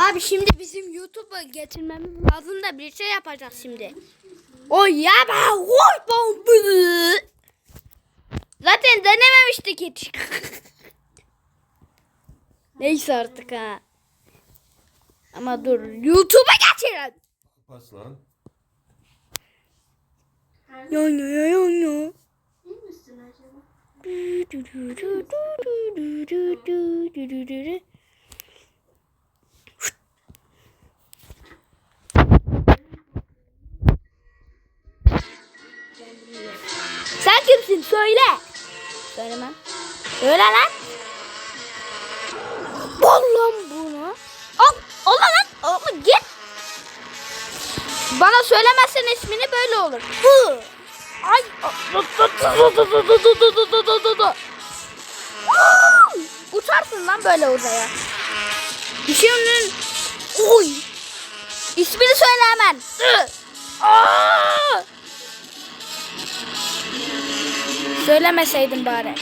Abi şimdi bizim YouTube'a getirmemiz lazım da bir şey yapacağız şimdi. O ya ben. Zaten denememiştik hiç. Neyse artık ha. Ama dur YouTube'a geçelim. Bas lan. Yo yo yo yo yo. İyi misin acaba? Sen kimsin? Söyle. Söylemem. Söyle lan. Al lan bunu. Al. Al lan. Al, git. Bana söylemezsen ismini böyle olur. Hı. Ay. Uçarsın lan böyle oraya. Düşünün. Oy. İsmini söyle hemen. Aa! Söylemeseydin bari.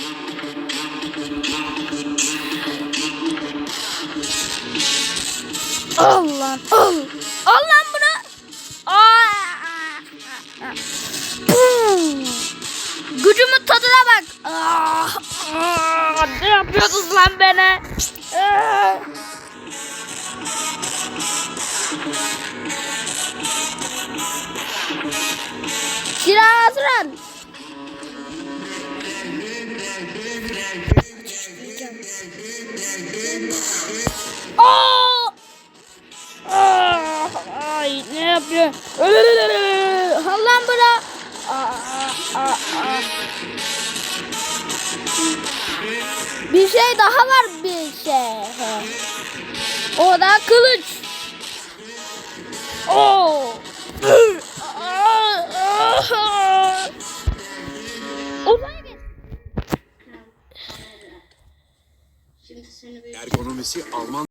Al lan al. Al lan bunu. Aa! Gücümün tadına bak. Ah! Ah! Ne yapıyorsunuz lan? Ah! Silah hazırlan. Yapıyor? Allah'ım aa. Bir şey daha var bir şey. O da kılıç. Oo. Ergonomisi Alman